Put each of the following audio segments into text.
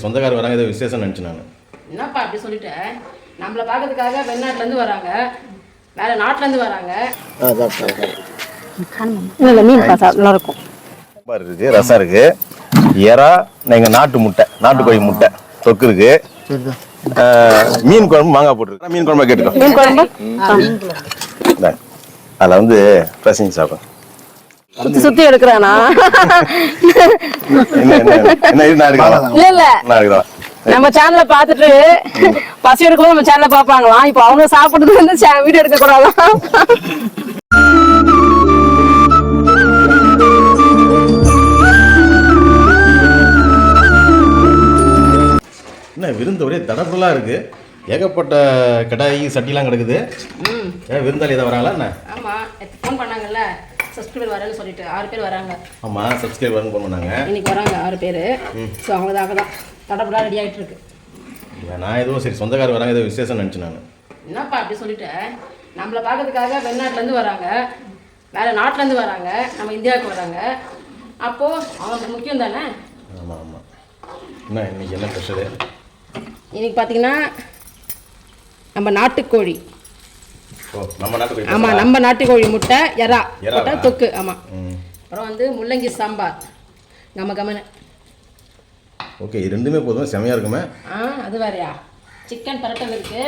சரி சொந்தக்காரர் வராங்க ஏதோ விசேஷம் நினச்சி நான். என்னப்பா அப்படி சொல்லிட்ட? நம்மளை பார்க்கறதுக்காக வெளிநாட்டுலேருந்து வராங்க. வேற நாட்டிலேருந்து வராங்க. இல்லை மீன் பாசா நல்லா இருக்கும் சாம்பார் இருக்கு ரசம் இருக்கு. எறா எங்கள் நாட்டு முட்டை நாட்டுக்கோழி முட்டை தொக்கு இருக்கு. ஆஹ், மீன் குழம்பு மாங்காய் போட்டுருக்கு. மீன் குழம்பு கேட்டுக்கோ. மீன் குழம்பு. அதில் வந்து சாப்பிடும் சுத்தி சுத்தி எடுக்கிறானா? என்ன என்ன என்ன? இது நான் எடுக்கலாம் இல்ல இல்ல. நம்ம சேனலை பார்த்துட்டு பசி எடுக்கும்போது நம்ம சேனலை பார்ப்பாங்களாம். இப்போ அவங்க சாப்பிடுறது வந்து சே- வீடியோ எடுக்க கூடாதான் என்ன விருந்து ஒரே தடப்புலாம் இருக்கு. ஏகப்பட்ட கடாயி சட்டிலாம் கிடக்குது. விருந்தாளி எதாவது வராங்களா என்ன? ஆமாம் ஃபோன் பண்ணாங்கல்ல. சப்ஸ்கிரைபர் வரேன்னு சொல்லிட்டு ஆறு பேர் வராங்க. ஆமாம் சப்ஸ்கிரைபர்னு ஃபோன் பண்ணாங்க இன்னைக்கு வராங்க ஆறு பேர். ஸோ அவங்கதாக தான். தடப்படா ரெடி ஆகிட்டு இருக்கு. நான் ஏதோ சரி சொந்தக்காரர் வராங்க ஏதோ விசேஷம் நினச்சி நான். என்னப்பா அப்படி சொல்லிட்ட? நம்மளை பார்க்கறதுக்காக வெளிநாட்டுலேருந்து வராங்க. வேற நாட்டிலேருந்து வராங்க. நம்ம இந்தியாவுக்கு வராங்க. அப்போது அவங்களுக்கு முக்கியம் தானே? ஆமாம் ஆமாம் என்ன இன்னைக்கு என்ன ஸ்பெஷலு இன்னைக்கு பார்த்தீங்கன்னா நம்ம நாட்டுக்கோழி. ஆமாம் நம்ம நாட்டுக்கோழி முட்டை எறா? முட்டை தொக்கு ஆமாம் அப்புறம் வந்து முள்ளங்கி சாம்பார். நம்ம கமனு. ஓகே ரெண்டுமே போதும்? செமையாக இருக்குமே? ஆ அது வேறயா? சிக்கன் பரட்டம் இருக்கு.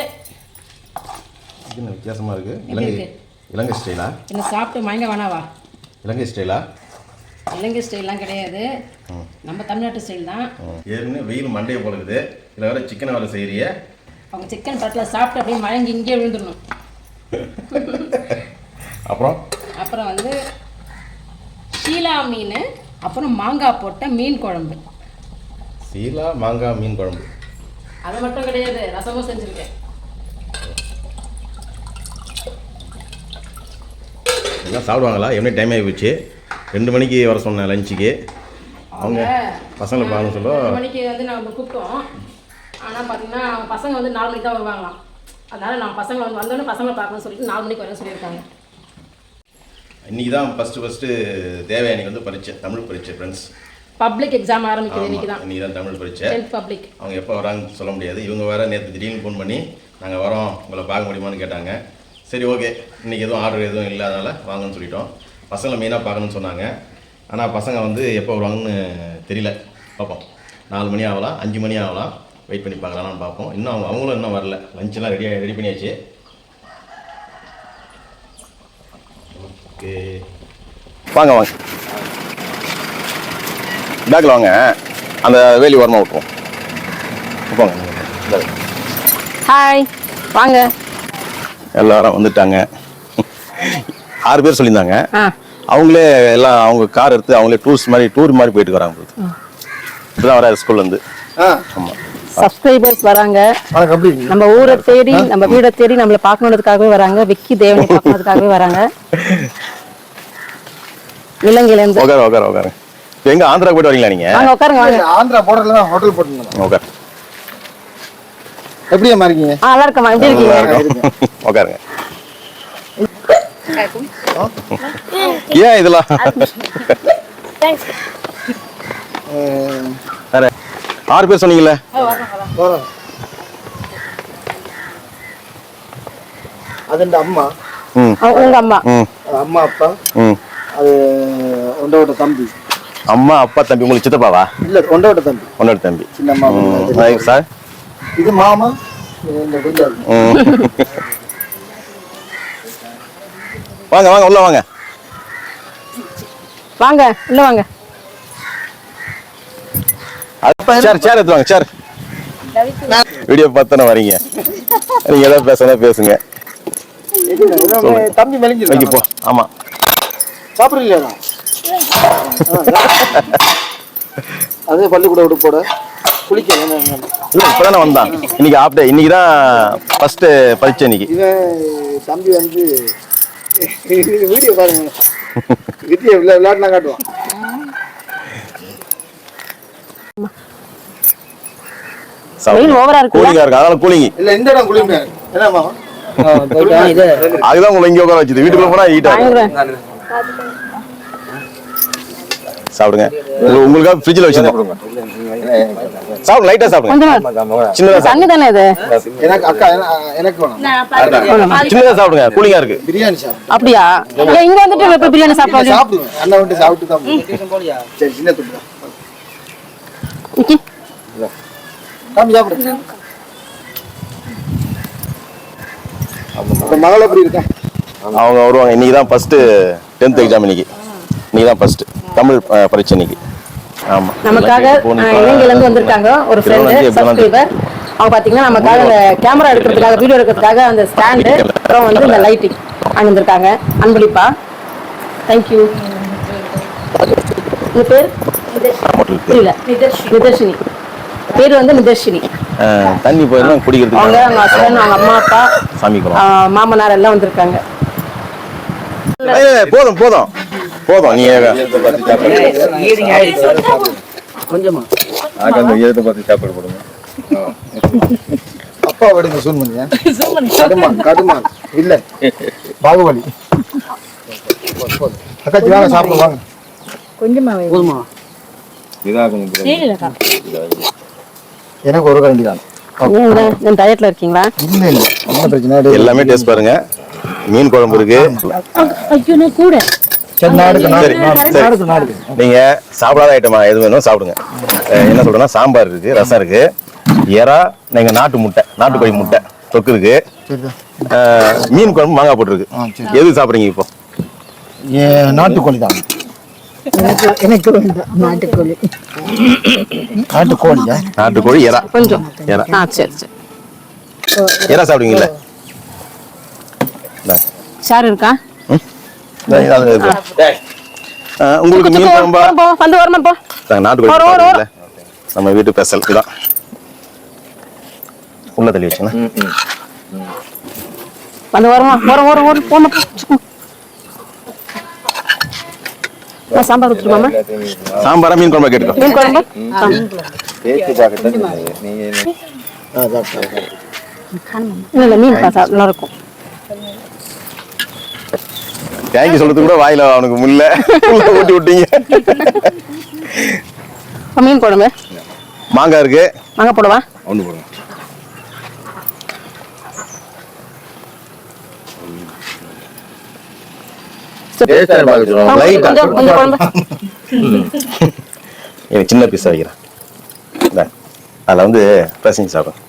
இது என்ன வித்தியாசமாக இருக்குது இலங்கை இருக்கு? இலங்கை ஸ்டைலா? என்ன சாப்பிட்டு மயங்க வேணாவா இலங்கை ஸ்டைலா? இலங்கை ஸ்டைல்லாம் கிடையாது. நம்ம தமிழ்நாட்டு ஸ்டைல் தான். ஏற்கனவே வெயில் மண்டையை போடுக்குது இதில் வேறு சிக்கனை வேலை செய்கிறிய அவங்க சிக்கன் பரட்டில் சாப்பிட்டு அப்படியே மயங்கி இங்கே விழுந்துடணும். அப்புறம்? அப்புறம் வந்து ஷீலா மீன் அப்புறம் மாங்காய் போட்ட மீன் குழம்பு. சீலா மாங்காய் மீன் குழம்பு. அது மட்டும் கிடையாது ரசமும் செஞ்சுருக்கேன். எல்லாம் சாப்பிடுவாங்களா? எப்படி டைம் ஆகி போச்சு ரெண்டு மணிக்கு வர சொன்னேன் லஞ்சுக்கு அவங்க பசங்களை பார்க்கணும் சொல்ல. மணிக்கு வந்து நம்ம கூப்பிட்டோம். ஆனால் பார்த்தீங்கன்னா பசங்க வந்து நாலு மணிக்கு தான் வருவாங்களாம். அதனால நான் பசங்க வந்து வந்தோடனே பசங்களை பார்க்கணும்னு சொல்லிட்டு நாலு மணிக்கு வரேன்னு சொல்லியிருக்காங்க. இன்னைக்கு தான் ஃபஸ்ட்டு ஃபஸ்ட்டு தேவயானிக்கு வந்து பரீட்சை தமிழ் பரீட்சை ஃப்ரெண்ட்ஸ் பப்ளிக் எக்ஸாம் ஆரம்பிக்குது இன்னைக்கு தான் இன்னைக்கு தான் தமிழ் பரீட்சை. டென்த் பப்ளிக் அவங்க எப்போ வராங்கன்னு சொல்ல முடியாது. இவங்க வேற நேற்று திடீர்னு ஃபோன் பண்ணி நாங்கள் வரோம் உங்களை பார்க்க முடியுமான்னு கேட்டாங்க. சரி ஓகே இன்றைக்கி எதுவும் ஆர்டர் எதுவும் இல்லாதனால வாங்கன்னு சொல்லிட்டோம். பசங்களை மெயினாக பார்க்கணும்னு சொன்னாங்க. ஆனால் பசங்க வந்து எப்போ வருவாங்கன்னு தெரியல. பார்ப்போம் நாலு மணி ஆகலாம் அஞ்சு மணி ஆகலாம். வெயிட் பண்ணி பார்க்கலாம்னு பார்ப்போம். இன்னும் அவங்க அவங்களும் இன்னும் வரல. லஞ்செல்லாம் ரெடியாக ரெடி பண்ணியாச்சு. ஓகே வாங்க வாங்க. பேக்கில் வாங்க. அந்த வேலி ஓரமாக விட்டுருவோம் போங்க. ஹாய் வாங்க. எல்லாரும் வந்துட்டாங்க. ஆறு பேர் சொல்லியிருந்தாங்க. அவங்களே எல்லாம் அவங்க கார் எடுத்து அவங்களே டூர்ஸ் மாதிரி டூர் மாதிரி போயிட்டு வராங்க. இப்பதான் வர ஸ்கூல்லேருந்து ஆமாம் சப்ஸ்கிரைபர்ஸ் வராங்க. நம்ம ஊரை தேடி நம்ம வீடை தேடி நம்மளை பார்க்கணுன்றதுக்காகவே வராங்க. விக்கி தேவனை பார்க்கறதுக்காகவே வராங்க. இலங்கையிலேருந்து. உட்கார உட்கார உட்கார இப்போ எங்கே ஆந்திரா போயிட்டு வரீங்களா நீங்கள் வாங்க உட்காருங்க வாங்க. ஆந்திரா பார்டர்ல தான் ஹோட்டல் போட்டுருந்தோம். உட்கார் எப்படியா இருக்கீங்க? ஆ நல்லா இருக்கம்மா. எப்படி இருக்கீங்க? உட்காருங்க ஏன் இதெல்லாம்? ஆறு பேர் சொன்னீங்கல்ல? போறோம் அது இந்த அம்மா. உங்க அம்மா. அம்மா அப்பா. அது ஒண்டோட தம்பி. அம்மா அப்பா தம்பி உங்களுக்கு சித்தப்பாவா? இல்ல ஒண்டோட தம்பி. உன்னோட தம்பி. சின்ன அம்மா ம். ஆ, சார்? இது மாமா? வாங்க வாங்க உள்ள வாங்க. வாங்க உள்ள வாங்க. சேர் சேர் எடுத்து வாங்க சேர். வீடியோ பார்த்தானே வரீங்க. நீங்க ஏதாவது பேசணும் பேசுங்க. தம்பி மெலிஞ்சு போ. ஆமா. சாப்பிடுறீங்களா அதே பள்ளிக்கூட விட்டு போட. குளிக்க இல்ல இப்பதானே வந்தான். இன்னைக்கு ஆஃப் டே இன்னைக்கு தான் ஃபர்ஸ்ட் பரீட்சை இன்னைக்கு. இவன் தம்பி வந்து வீடியோ பாருங்க. வித்திய விளையாட்டுலாம் காட்டுவான். வெயில் ஓவரா இருக்கு கூலிங்கா இருக்கு. அதனால கூலிங். இல்ல இந்த இடம் குளிங்க என்ன மாமா? அதுதான் உங்களை இங்க உட்கார வச்சது. வீட்டுக்குள்ள போனா ஹீட்டா சாப்பிடுங்க. உங்க- உங்களுக்காக ஃப்ரிட்ஜில் வச்சிருந்தேன் சாப்பிடு லைட்டா சாப்பிடுங்க. சின்னதா தண்ணி தானே இது? எனக்கு அக்கா என- எனக்கு வேணும். சின்னதா சாப்பிடுங்க. கூலிங்கா இருக்கு. பிரியாணி சாப்பிடு. அப்படியா? இங்க வந்துட்டு எப்ப பிரியாணி சாப்பிடாது சாப்பிடுவேன் அண்ணா வந்து சாப்பிட்டு தான் போகணும். சரி சின்ன துண்டு சாப்பிடு. மகள் எப்படி இருக்கா? அவங்க வருவாங்க. இன்னைக்கு தான் ஃபர்ஸ்ட் டென்த் எக்ஸாம் இன்னைக்கு. இன்னைக்கு தான் ஃபர்ஸ்ட் தமிழ் பரீட்சை இன்னைக்கு. ஆமா. நமக்காக இலங்கையில இருந்து வந்திருக்காங்க. ஒரு ஃப்ரெண்டு சப்ஸ்கிரைபர் அவங்க பாத்தீங்கன்னா நமக்காக அந்த கேமரா எடுக்கிறதுக்காக வீடியோ எடுக்கிறதுக்காக அந்த ஸ்டாண்டு அப்புறம் வந்து இந்த லைட்டிங் அணிந்திருக்காங்க. அன்பளிப்பா. தேங்க்யூ உங்க பேர்? புரியல நிதர்ஷினி. பேர் வந்து நிதர்ஷினி. தண்ணி போயிருந்தா அவங்க குடிக்கிறதுக்கு அவங்க ஹஸ்பண்ட் அவங்க அம்மா அப்பா சாமிக்கிறோம் மாமனார் எல்லாம் வந்திருக்காங்க. போதும் போதும். போதும் நீ கொஞ்சமா. அந்த ஈரத்தை பார்த்து சாப்பாடு போடுங்க. அப்பா விடுங்க சூன் பண்ணியா? கடுமான் கடுமான். இல்ல. பாகுபலி. அக்காச்சி வாங்க சாப்பிட வாங்க. போதுமா? இதாக கொஞ்சம் எனக்கு ஒரு கரண்டி தான். டயட்ல இருக்கீங்களா? இல்ல இல்ல. என்ன பிரச்சனை? இல்லை. எல்லாமே டேஸ்ட் பாருங்க. மீன் குழம்பு இருக்கு. சரி நான் எடுக்க. நீங்க சாப்பிடாத ஐட்டமா எது வேணும் சாப்பிடுங்க. என்ன சொல்றேன்னா சாம்பார் இருக்கு ரசம் இருக்கு. எறா நீங்க நாட்டு முட்டை நாட்டுக்கோழி முட்டை தொக்கு இருக்கு. மீன் குழம்பு மாங்காய் போட்டுருக்கு. எது சாப்பிடுறீங்க இப்போ? நாட்டுக்கோழி தான். நாட்டுக்கோழி. எறா. கொஞ்சம். எறா. ஆ சரி சரி. எறா சாப்பிடுவீங்கல்ல. சார் இருக்கா? உங்களுக்கு மீன் குழம்பா வந்து வரணும் போ. நாட்டுக்கோழி வரும், வரும்? நம்ம வீட்டு ஸ்பெஷல். இதான் உள்ள தள்ளி வச்சுங்க வந்து வரமா வரும் வரும் வரும் போமா நான் சாம்பார் ஊற்றுமாமா சாம்பாரா மீன் குழம்பா கேட்டுக்கோ. மீன் குழம்பு. பேச்சு பார்க்கத்தான் நீங்க இல்ல இல்ல மீன் பாசா நல்லா இருக்கும் தேங்க்யூ சொல்றதுக்கு கூட வாயில அவனுக்கு முல்ல. உள்ள ஊட்டி விட்டீங்க. மீன் குழம்பு மாங்காய் இருக்கு. வாங்க போடவா? ஒன்று போடுங்க டேஸ்டா பார்க்க சொல்லுவாங்க கொஞ்சம் Light ஆ. கொஞ்சம் கொஞ்சம் குழம்பு எனக்கு சின்ன பீஸா வைக்கிறேன். அதுல வந்து ட்ரெஸ்ஸிங் சாப்பிடும்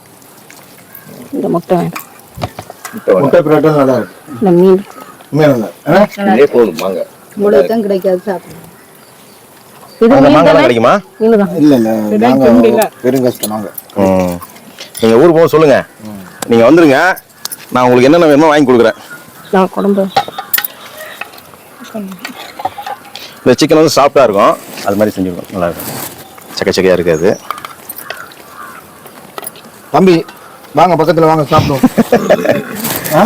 இந்த முட்டை முட்டை பிரெட்டும் நல்லா இருக்கு. மீன். நல்லா போதும் வாங்க. கிடைக்குமா? இல்ல இல்ல. கஷ்டம் நாங்க. நீங்க ஊருக்கு போக சொல்லுங்க. நீங்க வந்துருங்க. நான் உங்களுக்கு என்னென்ன வேணுமோ வாங்கி கொடுக்குறேன். நான் இந்த சிக்கன் வந்து சாஃப்டா இருக்கும் அது மாதிரி செஞ்சுருக்கோம் நல்லா இருக்கும் சக்க சக்கையா இருக்காது தம்பி வாங்க பக்கத்துல வாங்க சாப்பிடுவோம் ஆ?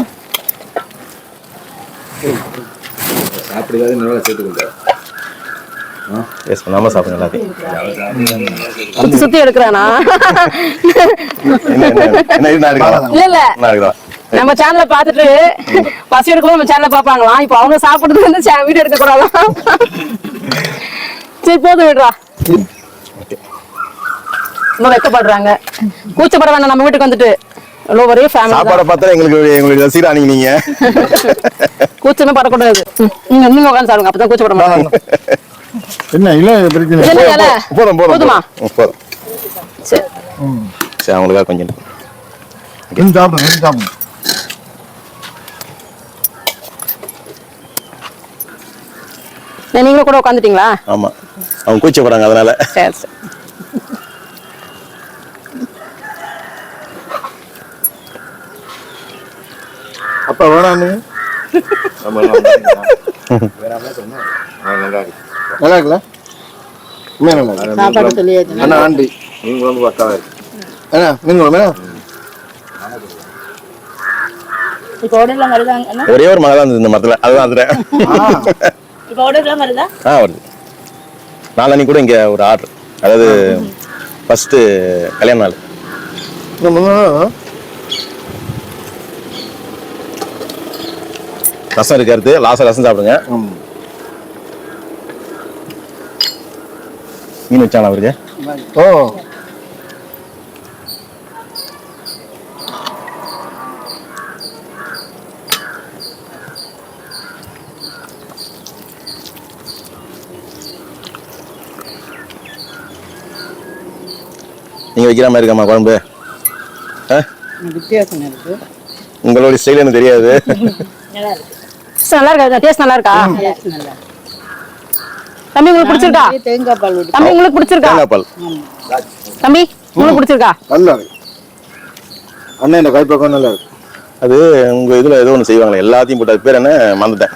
சாப்பிடுக்காது நல்லா சேர்த்துக்கொண்டு வேஸ்ட் பண்ணாம சாப்பிடுங்க எல்லாத்தையும் சுத்தி சுத்தி எடுக்கிறானா என்ன என்ன என்ன இது நான் எடுக்கலாம் இல்ல இல்ல நம்ம சேனலை பார்த்துட்டு பசி எடுக்கும் நம்ம சேனலை பார்ப்பாங்களாம் இப்போ அவங்க சாப்பிடுறது வந்து வீடியோ எடுக்க கூடாதான் சரி போதும் விடுறா. இன்னும் வெக்கப்படுறாங்க. கூச்சப்பட வேண்டாம் நம்ம வீட்டுக்கு வந்துட்டு. எவ்வளோ ஒரே ஃபேமிலி சாப்பாடை பார்த்தா எங்களுக்கு எங்களுக்கு ரசிகரானீங்க நீங்க. கூச்சமே படக்கூடாது. நீங்க நீங்க உட்காந்து சாப்பிடுங்க அப்பதான் கூச்சப்பட மாட்டாங்க. என்ன இல்ல பிரச்சனை? போதும் போதும் போதுமா? போதும். சரி. சரி அவங்களுக்காக கொஞ்சம். சாப்பிடுங்க சாப்பிடுங்க நீங்களும் கூட உட்காந்துட்டீங்களா? ஆமா. அவங்க கூச்சப்படுறாங்க அதனால. சரி சரி. அப்பா வேணான்னு. நல்லா இருக்கு. நல்லா இருக்குல்ல? சாப்பாடு சொல்லியாச்சு. அண்ணா ஆண்டி. மீன் குழம்பு பக்காவா இருக்கு. மீன் குழம்பு ஒரே ஒரு மகன் தான் இருந்தது இந்த மரத்துல. அதுதான் அதுல. ஆ. இப்போ ஆர்டர்லாம் வருதா? ஆ வருது. நாளன்னைக்கு கூட இங்க ஒரு ஆர்டர் அதாவது ஃபர்ஸ்ட் கல்யாண நாள். ரசம் இருக்கு அடுத்து. லாஸ்ட் ரசம் சாப்பிடுங்க. மீன் வச்சாங்களா அவருக்கு? ஓ. நீங்கள் வைக்கிற மாதிரி இருக்காம்மா குழம்பு. ஆ? வித்தியாசம் இருக்கு. உங்களுடைய ஸ்டைல் எனக்கு தெரியாது. நல்லா இருக்கு. நல்லா இருக்கா? டேஸ்ட் நல்லா இருக்கா? தம்பி உங்களுக்கு பிடிச்சிருக்கா? தேங்காய் பால் தம்பி உங்களுக்கு பிடிச்சிருக்கா? தேங்காய் பால். தம்பி உங்களுக்கு பிடிச்சிருக்கா? நல்லா இருக்கு. அண்ணன் இந்த கைப்பக்கம் நல்லா இருக்கு. அது உங்கள் இதில் ஏதோ ஒன்று செய்வாங்களே எல்லாத்தையும் போட்டு அது பேர் என்ன? மறந்துட்டேன்.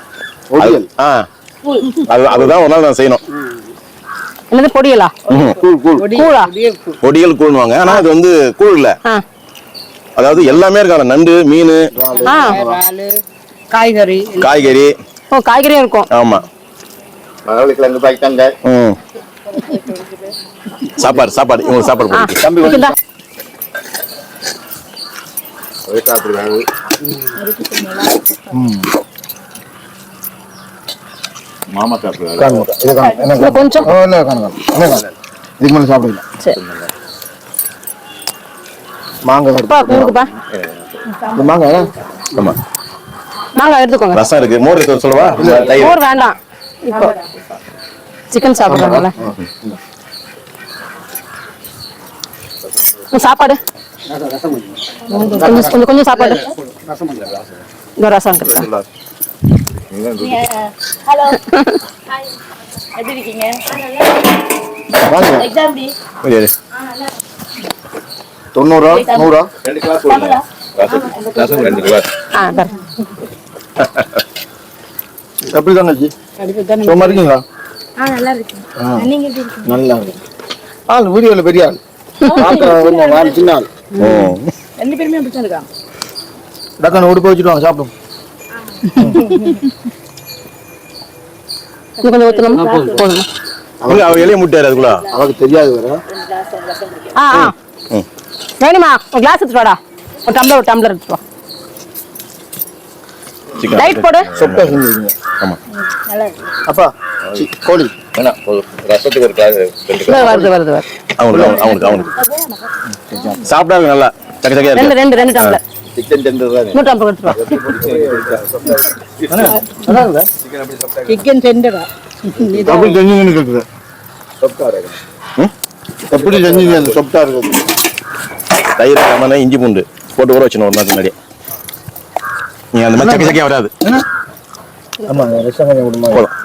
ஆ. அது அதுதான் ஒரு நாள் நான் செய்யணும். என்னது பொடியலா? கூழ் கூழ். கூழா? பொடிகள் கூழ்னுவாங்க. ஆனால் அது வந்து கூழ் இல்லை. அதாவது எல்லாமே இருக்காங்க. நண்டு மீன். ஆ. காய்கறி. காய்கறி. ஓ காய்கறியும் இருக்கும். ஆமாம் மகளிர் கிழங்கு பாய்க்காங்க ம். சாப்பாடு சாப்பாடு. இவங்களுக்கு சாப்பாடு போட்டு தம்பி. ஒரு சாப்பிடுவாங்க மாமா இன்னும் கொஞ்சம். இல்லை இதுக்கு மேலே சரி. மாங்காய் எடுத்து மாங்காய்? எடுத்துக்கோங்க. ரசம் இருக்கு. மோர் சொல்லவா? தயிர். மோர் வேண்டாம். இப்போ. சிக்கன் சாப்பிட்றாங்கல்ல சாப்பாடு. கொஞ்சம் கொஞ்சம் கொஞ்சம் சாப்பாடு. ரசம் இருக்குதா ஹலோ. எப்படி இருக்கீங்க? வாங்க. எக்ஸாம் டி இரு, இரு. தொண்ணூறா நூறா? ரெண்டு கிளாஸ் போடுங்க. ரசம் ரசம் ரெண்டு கிளாஸ் ஆ பாரு எப்படி தங்கச்சி சும்மா இருக்கீங்களா? ஆ நல்லா இருக்கு நீங்க எப்படி இருக்கீங்க? நல்லா இருக்கு ஆள் வீடியோவில் பெரிய ஆள். சின்ன ஆள். ரெண்டு பேருமே அப்படி தான் இருக்காங்க. டக்கான உடுப்பு வச்சுட்டு வாங்க சாப்பிடும் கொஞ்சம் ஊற்றணுமா போதுமா எளிய முட்டாரு அதுக்குள்ள தெரியாது வேற. ஆ ஆ. ம். வேணுமா? ஒரு கிளாஸ் எடுத்துட்டு வாடா. ஒரு டம்ளர் ஒரு டம்ளர் எடுத்துட்டு வா. லைட் போடு. சொப்பா செஞ்சுருக்கீங்க ஆமா. நல்லா இருக்கு அப்பா கோழி. வேணாம் போதும். ரசத்துக்கு ஒரு கிளாஸ் ரெண்டு இதோ வருது வருது வருது. அவங்களுக்கு அவங்களுக்கு அவங்களுக்கு. சாப்பிடாங்க நல்லா. சக்க சக்கையா ரெண்டு ரெண்டு ரெண்டு டம்ளர் சிக்கன் டெண்டர் தானே இன்னும் டம்ளர் எடுத்துட்டு வா நல்லா இல்லை சிக்கன் டெண்டரா எப்படி செஞ்சீங்கன்னு கேட்குது சொப்பா இருக்கு ம்? எப்படி செஞ்சீங்க அந்த சொப்டா இருக்குது தயிர் லெமன் இஞ்சி பூண்டு போட்டு ஊற வச்சணும் ஒரு நாள் முன்னாடி நீங்க அந்த மாதிரி சக்க சக்கையா வராது ஆமா ரசம் கொஞ்சம் விடுமா போதும்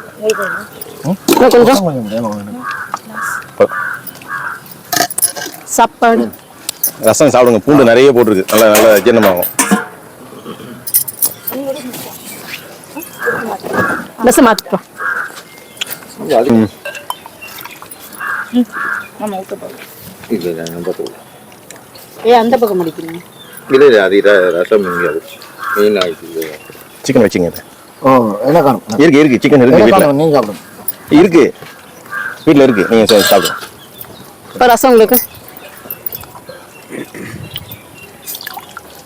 இன்னும் கொஞ்சம் ரசம் கொஞ்சம் வேணும் எனக்கு. போதும். சாப்பாடு ரசம் சாப்பிடுங்க. பூண்டு நிறைய போட்டிருக்கு. நல்லா நல்லா ஜீரணமாகும். பஸ் மாற்றிட்டோம் ம். ஆமா ஊத்த போதும் இல்லை நம்ம போதும் ஏ அந்த பக்கம் அடிக்கிறீங்க இல்லை இல்லை அது ர- ரசம் மீன் ஆகிடுச்சு சிக்கன் வச்சுங்க. ஓ என்ன காணும்? இருக்கு இருக்கு. சிக்கன் இருக்கு வீட்டில் காணும்? நீங்க சாப்பிடுங்க. இருக்கு. வீட்டில் இருக்கு. நீங்க சா- சாப்பிடுங்க. இப்போ ரசம் உங்களுக்கு?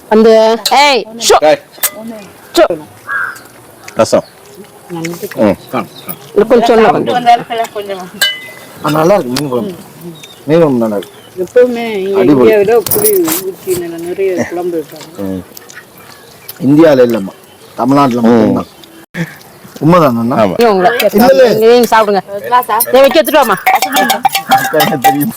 அந்த ஏய் ரசம். கொஞ்சம் நல்லா இருக்கு. மீன் குழம்பு. மீன் குழம்பு நல்லா இருக்கு. எப்பவுமே. இந்தியாவில் புளி ஊற்றி நிறைய குழம்பு வைப்பாங்க. ம். இந்தியாவில் இல்லைம்மா. தமிழ்நாட்டில் மட்டும்தான். உண்மைதான் சாப்பிடுங்க. தெரியும்?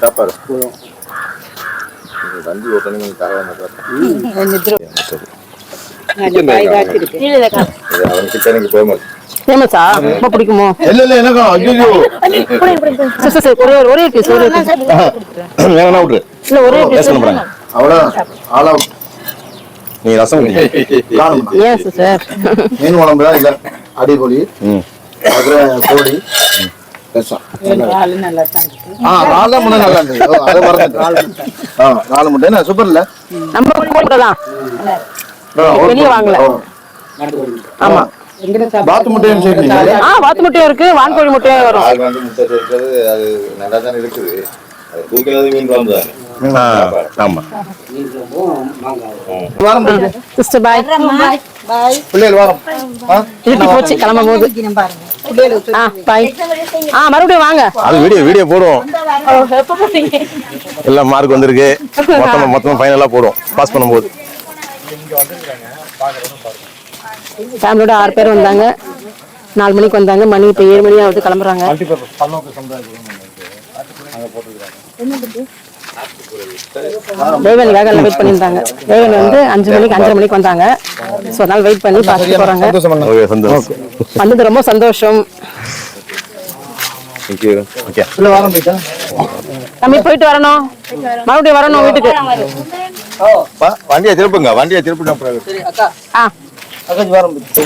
சாப்பாடு. இது வண்டி ஓட்டணும் தரவா மாட்டேன் இது அவன் கிச்சனுக்கு போக மாட்டேன் ஃபேமஸா ரொம்ப பிடிக்குமோ? இல்ல இல்ல எனக்கு? ஐயோ சரி சரி சரி. ஒரே ஒரு ஒரே பீஸ் ஒரே பீஸ் வேணா விட்ரு இல்ல ஒரே பீஸ் பண்ண போறாங்க அவ்வளோதான் ஆளா? நீ ரசம் ஏன் சார் மீன் குழம்பு தான் இல்லை அடிபொலி ம். அப்புறம் கோழி ரசம் நல்லா தான் இருக்கு. ஆ நாலு தான் முன்னே நல்லா இருந்தது. ஓ, அதை மறந்துட்டேன். ஆ நாலு முட்டை. என்ன சூப்பர் இல்ல? நம்ம கூட வெளிய வாங்கல. ஆமா. பாத்து முட்டையும் ஆ வாத்து முட்டையும் இருக்கு. வான்கோழி முட்டையும் வரும். வந்து முட்டை சேர்க்கிறது அது நல்லா தான் இருக்குது. அது தூக்கிறது மீன் குழம்பு தானே. ஆ ஆமா. வாரம் சிஸ்டர் பாய் பிள்ளைகள் வாரம். ஆ? இருட்டி போச்சு கிளம்பும் போது. ஆ பாய் ஆ மறுபடியும் வாங்க. அது வீடியோ வீடியோ போடுவோம். எல்லாம் மார்க் வந்திருக்கு. மொத்தமா மொத்தமா ஃபைனலாக போடும் பாஸ் பண்ணும்போது. ஃபேமிலியோட ஆறு பேர் வந்தாங்க. நாலு மணிக்கு வந்தாங்க. மணி இப்போ ஏழு மணி ஆகுது கிளம்புறாங்க. தேவனுக்காக எல்லாம் வெயிட் பண்ணியிருந்தாங்க. தேவன் வந்து அஞ்சு மணிக்கு அஞ்சரை மணிக்கு வந்தாங்க. ஸோ அதனால வெயிட் பண்ணி பார்த்துட்டு போகிறாங்க வந்தது ரொம்ப சந்தோஷம். தம்பி போயிட்டு வரணும். மறுபடியும் வரணும் வீட்டுக்கு. வண்டியை திருப்புங்க. வண்டியை திருப்பினா ஆ.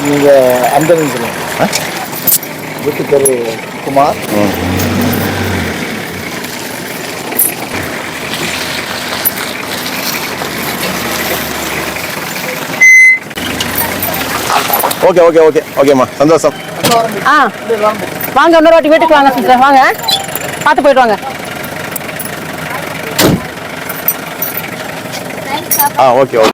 நீங்க வீட்டு பேரு குமார். Okay okay okay. ஓகேம்மா. சந்தோஷம். ஆ வாங்க இன்னொரு வாட்டி வீட்டுக்கு வாங்க சிஸ்டர். வாங்க. பார்த்து போயிட்டு வாங்க. ஆ ஓகே ஓகே.